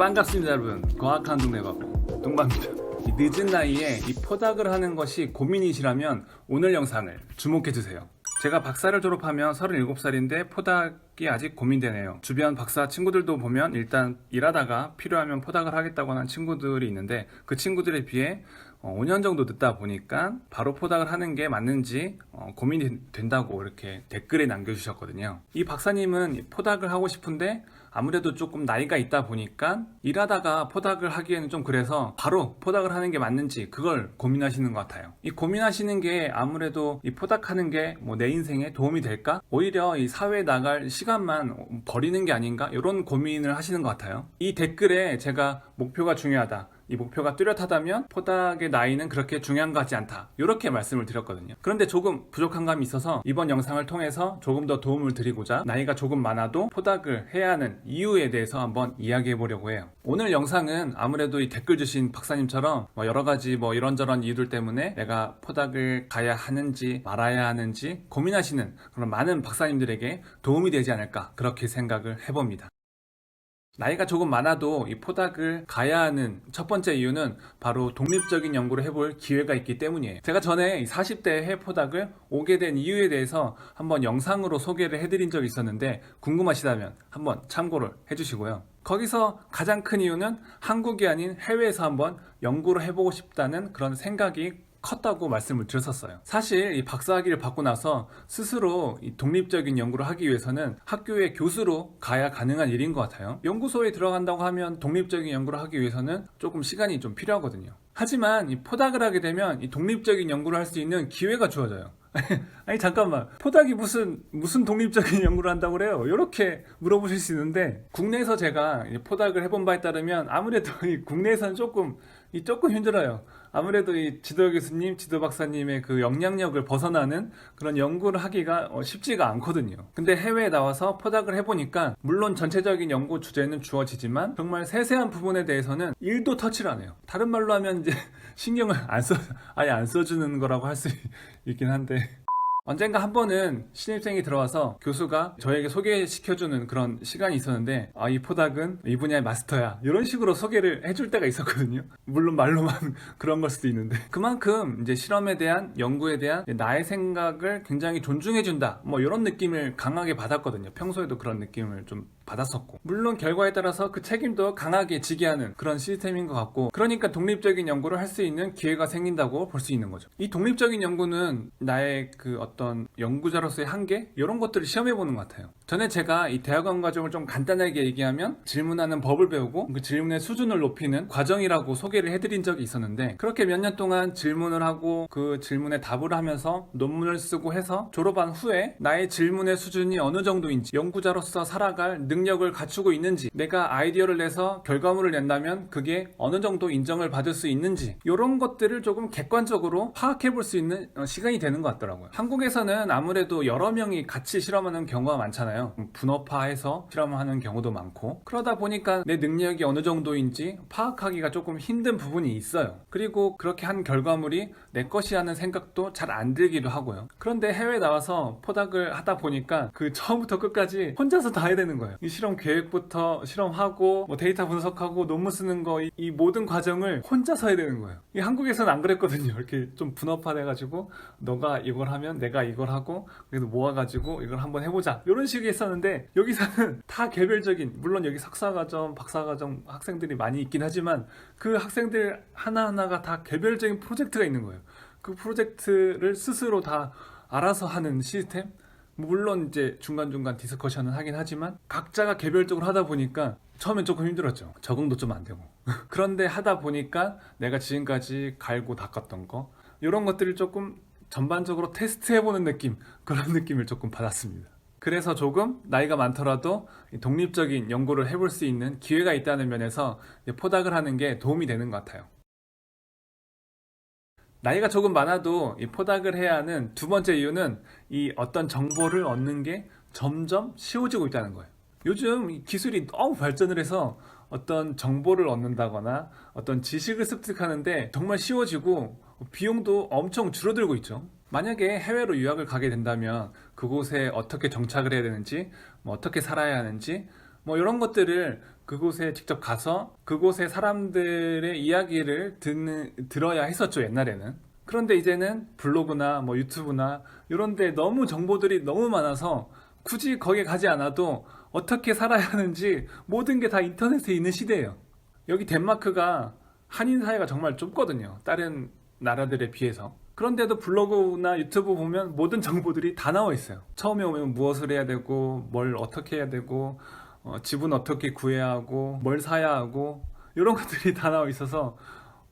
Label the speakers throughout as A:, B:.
A: 반갑습니다 여러분. 과학한 동네 바보 동방입니다. 이 늦은 나이에 이 포닥을 하는 것이 고민이시라면 오늘 영상을 주목해주세요. 제가 박사를 졸업하면 37살인데 포닥이 아직 고민되네요. 주변 박사 친구들도 보면 일단 일하다가 필요하면 포닥을 하겠다고 하는 친구들이 있는데 그 친구들에 비해 어, 5년 정도 늦다 보니까 바로 포닥을 하는 게 맞는지 어, 고민이 된다고 이렇게 댓글에 남겨주셨거든요. 이 박사님은 이 포닥을 하고 싶은데 아무래도 조금 나이가 있다 보니까 일하다가 포닥을 하기에는 좀 그래서 바로 포닥을 하는 게 맞는지 그걸 고민하시는 것 같아요. 이 고민하시는 게 아무래도 이 포닥하는 게 뭐 내 인생에 도움이 될까? 오히려 이 사회에 나갈 시간만 버리는 게 아닌가? 이런 고민을 하시는 것 같아요. 이 댓글에 제가 목표가 중요하다. 이 목표가 뚜렷하다면 포닥의 나이는 그렇게 중요한 것 같지 않다. 이렇게 말씀을 드렸거든요. 그런데 조금 부족한 감이 있어서 이번 영상을 통해서 조금 더 도움을 드리고자 나이가 조금 많아도 포닥을 해야 하는 이유에 대해서 한번 이야기해 보려고 해요. 오늘 영상은 아무래도 이 댓글 주신 박사님처럼 뭐 여러 가지 뭐 이런저런 이유들 때문에 내가 포닥을 가야 하는지 말아야 하는지 고민하시는 그런 많은 박사님들에게 도움이 되지 않을까 그렇게 생각을 해봅니다. 나이가 조금 많아도 이 포닥을 가야 하는 첫 번째 이유는 바로 독립적인 연구를 해볼 기회가 있기 때문이에요. 제가 전에 40대 해 포닥을 오게 된 이유에 대해서 한번 영상으로 소개를 해드린 적이 있었는데 궁금하시다면 한번 참고를 해주시고요. 거기서 가장 큰 이유는 한국이 아닌 해외에서 한번 연구를 해보고 싶다는 그런 생각이 컸다고 말씀을 드렸었어요. 사실 이 박사학위를 받고 나서 스스로 이 독립적인 연구를 하기 위해서는 학교의 교수로 가야 가능한 일인 것 같아요. 연구소에 들어간다고 하면 독립적인 연구를 하기 위해서는 조금 시간이 좀 필요하거든요. 하지만 이 포닥을 하게 되면 이 독립적인 연구를 할 수 있는 기회가 주어져요. 아니 잠깐만 포닥이 무슨 무슨 독립적인 연구를 한다고 그래요? 이렇게 물어보실 수 있는데 국내에서 제가 이 포닥을 해본 바에 따르면 아무래도 이 국내에서는 조금 이 조금 힘들어요. 아무래도 이 지도 교수님, 지도 박사님의 그 영향력을 벗어나는 그런 연구를 하기가 어, 쉽지가 않거든요. 근데 해외에 나와서 포닥을 해보니까 물론 전체적인 연구 주제는 주어지지만 정말 세세한 부분에 대해서는 1도 터치를 안 해요. 다른 말로 하면 이제 신경을 안 써, 아예 안 써주는 거라고 할 수 있긴 한데. 언젠가 한 번은 신입생이 들어와서 교수가 저에게 소개시켜주는 그런 시간이 있었는데 아 이 포닥은 이 분야의 마스터야. 이런 식으로 소개를 해줄 때가 있었거든요. 물론 말로만 그런 걸 수도 있는데. 그만큼 이제 실험에 대한 연구에 대한 나의 생각을 굉장히 존중해준다. 뭐 이런 느낌을 강하게 받았거든요. 평소에도 그런 느낌을 좀 받았었고. 물론 결과에 따라서 그 책임도 강하게 지게 하는 그런 시스템인 것 같고 그러니까 독립적인 연구를 할 수 있는 기회가 생긴다고 볼 수 있는 거죠. 이 독립적인 연구는 나의 그 어떤 연구자로서의 한계? 이런 것들을 시험해 보는 것 같아요 전에 제가 이 대학원 과정을 좀 간단하게 얘기하면 질문하는 법을 배우고 그 질문의 수준을 높이는 과정이라고 소개를 해드린 적이 있었는데 그렇게 몇 년 동안 질문을 하고 그 질문에 답을 하면서 논문을 쓰고 해서 졸업한 후에 나의 질문의 수준이 어느 정도인지 연구자로서 살아갈 능력을 갖추고 있는지 내가 아이디어를 내서 결과물을 낸다면 그게 어느 정도 인정을 받을 수 있는지 이런 것들을 조금 객관적으로 파악해 볼 수 있는 어, 시간이 되는 것 같더라고요. 한국에서는 아무래도 여러 명이 같이 실험하는 경우가 많잖아요. 분업화해서 실험하는 경우도 많고 그러다 보니까 내 능력이 어느 정도인지 파악하기가 조금 힘든 부분이 있어요. 그리고 그렇게 한 결과물이 내 것이라는 생각도 잘 안 들기도 하고요. 그런데 해외 나와서 포닥을 하다 보니까 그 처음부터 끝까지 혼자서 다 해야 되는 거예요. 이 실험 계획부터 실험하고 뭐 데이터 분석하고 논문 쓰는 거 이 모든 과정을 혼자서 해야 되는 거예요. 이 한국에서는 안 그랬거든요. 이렇게 좀 분업화돼가지고 너가 이걸 하면 내가 이걸 하고 그래도 모아가지고 이걸 한번 해보자 이런 식이 있었는데 여기서는 다 개별적인 물론 여기 석사과정, 박사과정 학생들이 많이 있긴 하지만 그 학생들 하나하나가 다 개별적인 프로젝트가 있는 거예요. 그 프로젝트를 스스로 다 알아서 하는 시스템? 물론 이제 중간중간 디스커션은 하긴 하지만 각자가 개별적으로 하다 보니까 처음엔 조금 힘들었죠. 적응도 좀 안 되고. 그런데 하다 보니까 내가 지금까지 갈고 닦았던 거 이런 것들을 조금 전반적으로 테스트해보는 느낌 그런 느낌을 조금 받았습니다. 그래서 조금 나이가 많더라도 이 독립적인 연구를 해볼 수 있는 기회가 있다는 면에서 이 포닥을 하는 게 도움이 되는 것 같아요. 나이가 조금 많아도 이 포닥을 해야 하는 두 번째 이유는 이 어떤 정보를 얻는 게 점점 쉬워지고 있다는 거예요. 요즘 이 기술이 너무 발전을 해서 어떤 정보를 얻는다거나 어떤 지식을 습득하는데 정말 쉬워지고 비용도 엄청 줄어들고 있죠. 만약에 해외로 유학을 가게 된다면 그곳에 어떻게 정착을 해야 되는지, 뭐 어떻게 살아야 하는지, 뭐 이런 것들을 그곳에 직접 가서 그곳의 사람들의 이야기를 듣는, 들어야 했었죠, 옛날에는. 그런데 이제는 블로그나 뭐 유튜브나 이런 데 너무 정보들이 너무 많아서 굳이 거기에 가지 않아도 어떻게 살아야 하는지 모든 게 다 인터넷에 있는 시대예요. 여기 덴마크가 한인 사회가 정말 좁거든요. 다른 나라들에 비해서. 그런데도 블로그나 유튜브 보면 모든 정보들이 다 나와 있어요. 처음에 오면 무엇을 해야 되고, 뭘 어떻게 해야 되고, 어, 집은 어떻게 구해야 하고, 뭘 사야 하고, 이런 것들이 다 나와 있어서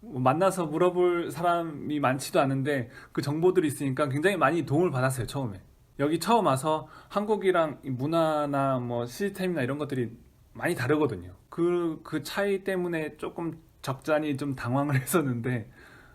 A: 뭐 만나서 물어볼 사람이 많지도 않은데 그 정보들이 있으니까 굉장히 많이 도움을 받았어요, 처음에. 여기 처음 와서 한국이랑 이 문화나 뭐 시스템이나 이런 것들이 많이 다르거든요. 그, 그 차이 때문에 조금 적잖이 좀 당황을 했었는데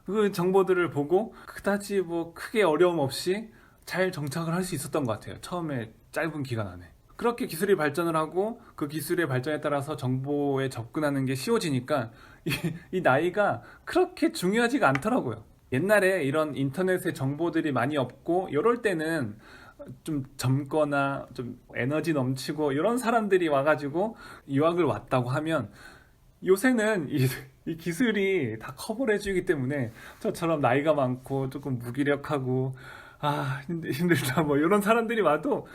A: 그 정보들을 보고 그다지 뭐 크게 어려움 없이 잘 정착을 할 수 있었던 것 같아요. 처음에 짧은 기간 안에. 그렇게 기술이 발전을 하고 그 기술의 발전에 따라서 정보에 접근하는 게 쉬워지니까 이, 이 나이가 그렇게 중요하지가 않더라고요. 옛날에 이런 인터넷에 정보들이 많이 없고 이럴 때는 좀 젊거나 좀 에너지 넘치고 이런 사람들이 와가지고 유학을 왔다고 하면 요새는 이, 이 기술이 다 커버를 해주기 때문에 저처럼 나이가 많고 조금 무기력하고 아 힘들, 힘들다 뭐 이런 사람들이 와도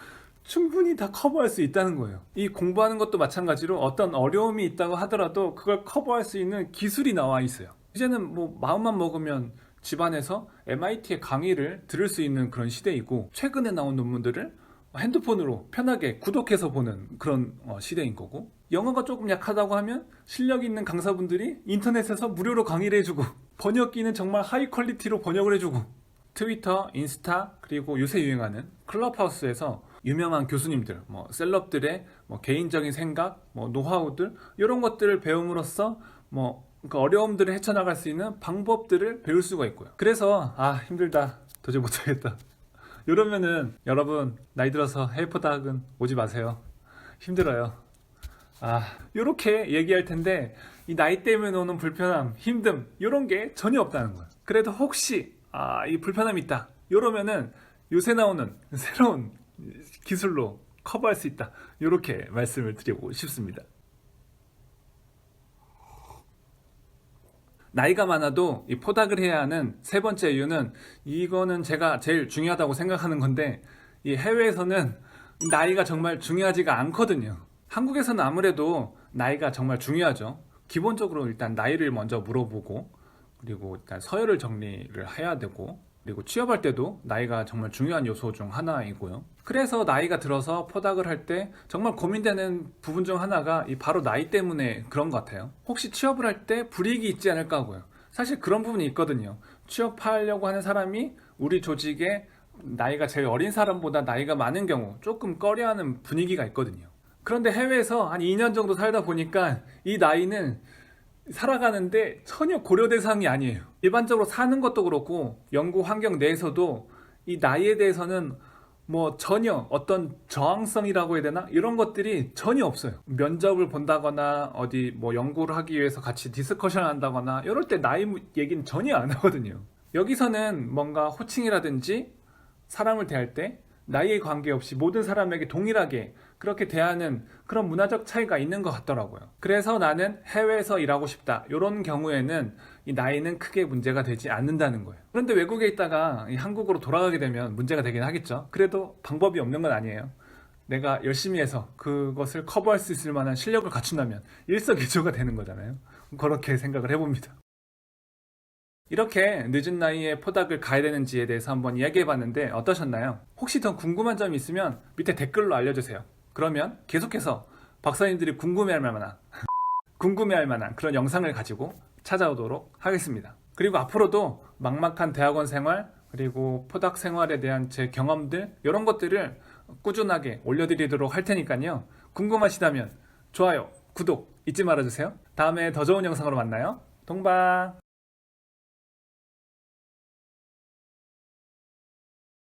A: 충분히 다 커버할 수 있다는 거예요. 이 공부하는 것도 마찬가지로 어떤 어려움이 있다고 하더라도 그걸 커버할 수 있는 기술이 나와 있어요. 이제는 뭐 마음만 먹으면 집안에서 MIT의 강의를 들을 수 있는 그런 시대이고 최근에 나온 논문들을 핸드폰으로 편하게 구독해서 보는 그런 어, 시대인 거고 영어가 조금 약하다고 하면 실력 있는 강사분들이 인터넷에서 무료로 강의를 해주고 번역기는 정말 하이 퀄리티로 번역을 해주고 트위터, 인스타 그리고 요새 유행하는 클럽하우스에서 유명한 교수님들, 뭐 셀럽들의 뭐 개인적인 생각, 뭐 노하우들 이런 것들을 배움으로써 뭐그 어려움들을 헤쳐나갈 수 있는 방법들을 배울 수가 있고요. 그래서 아 힘들다, 도저히 못하겠다. 이러면은 여러분 나이 들어서 해외포닥은 오지 마세요. 힘들어요. 아 이렇게 얘기할 텐데 이 나이 때문에 오는 불편함, 힘듦 이런 게 전혀 없다는 거예요. 그래도 혹시 아 이 불편함이 있다. 이러면은 요새 나오는 새로운 기술로 커버할 수 있다. 이렇게 말씀을 드리고 싶습니다. 나이가 많아도 이 포닥을 해야 하는 세 번째 이유는 이거는 제가 제일 중요하다고 생각하는 건데 이 해외에서는 나이가 정말 중요하지가 않거든요. 한국에서는 아무래도 나이가 정말 중요하죠. 기본적으로 일단 나이를 먼저 물어보고 그리고 일단 서열을 정리를 해야 되고 그리고 취업할 때도 나이가 정말 중요한 요소 중 하나이고요. 그래서 나이가 들어서 포닥을 할 때 정말 고민되는 부분 중 하나가 이 바로 나이 때문에 그런 것 같아요. 혹시 취업을 할 때 불이익이 있지 않을까 하고요. 사실 그런 부분이 있거든요. 취업하려고 하는 사람이 우리 조직에 나이가 제일 어린 사람보다 나이가 많은 경우 조금 꺼려하는 분위기가 있거든요. 그런데 해외에서 한 2년 정도 살다 보니까 이 나이는 살아가는데 전혀 고려 대상이 아니에요. 일반적으로 사는 것도 그렇고 연구 환경 내에서도 이 나이에 대해서는 뭐 전혀 어떤 저항성이라고 해야 되나 이런 것들이 전혀 없어요. 면접을 본다거나 어디 뭐 연구를 하기 위해서 같이 디스커션 한다거나 이럴 때 나이 얘기는 전혀 안 하거든요. 여기서는 뭔가 호칭이라든지 사람을 대할 때 나이에 관계없이 모든 사람에게 동일하게 그렇게 대하는 그런 문화적 차이가 있는 것 같더라고요. 그래서 나는 해외에서 일하고 싶다. 이런 경우에는 이 나이는 크게 문제가 되지 않는다는 거예요. 그런데 외국에 있다가 이 한국으로 돌아가게 되면 문제가 되긴 하겠죠. 그래도 방법이 없는 건 아니에요. 내가 열심히 해서 그것을 커버할 수 있을 만한 실력을 갖춘다면 일석이조가 되는 거잖아요. 그렇게 생각을 해봅니다. 이렇게 늦은 나이에 포닥을 가야 되는지에 대해서 한번 이야기해 봤는데 어떠셨나요? 혹시 더 궁금한 점이 있으면 밑에 댓글로 알려주세요. 그러면 계속해서 박사님들이 궁금해할 만한 궁금해할 만한 그런 영상을 가지고 찾아오도록 하겠습니다. 그리고 앞으로도 막막한 대학원 생활 그리고 포닥 생활에 대한 제 경험들 이런 것들을 꾸준하게 올려드리도록 할 테니까요. 궁금하시다면 좋아요, 구독 잊지 말아주세요. 다음에 더 좋은 영상으로 만나요. 동방